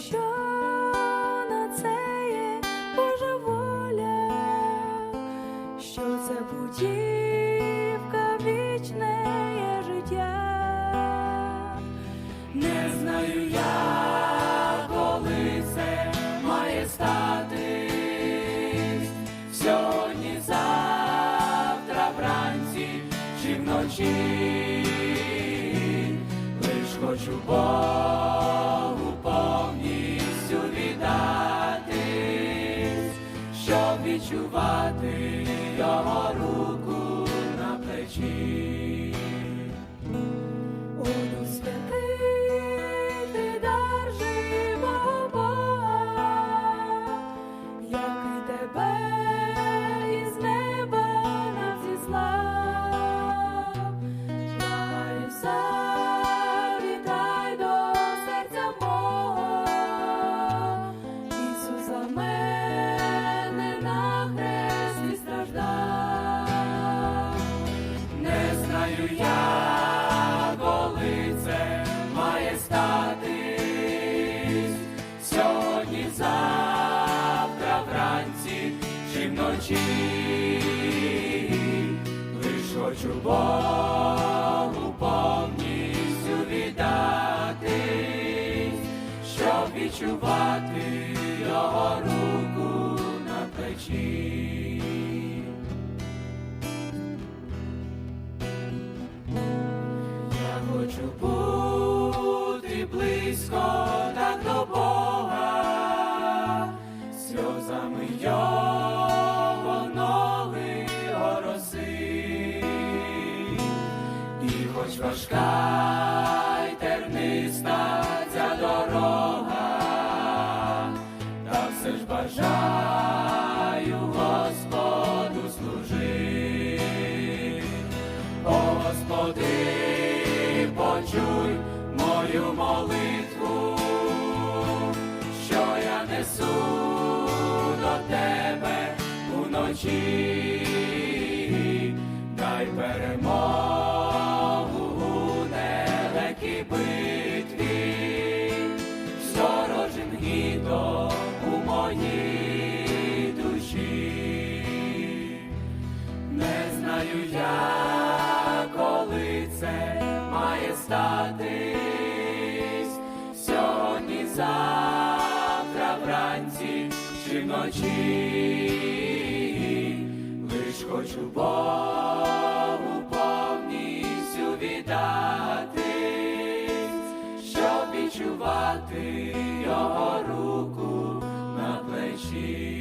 Що на це є Божа воля, що це путівка відчувати його руку на плечі. Я, коли має статись сьогодні, завтра, вранці чи вночі, лиш хочу Богу повністю віддатись, щоб відчувати його руку на плечі. Близько так до Бога, сльозами його ноги ороси, і хоч важка й терниста ця дорога, та все ж бажаю Господу служити. О, Господи, почуй мою молитву, що я несу до Тебе уночі, ночі, лиш хочу Богу повністю віддати, щоб відчувати його руку на плечі.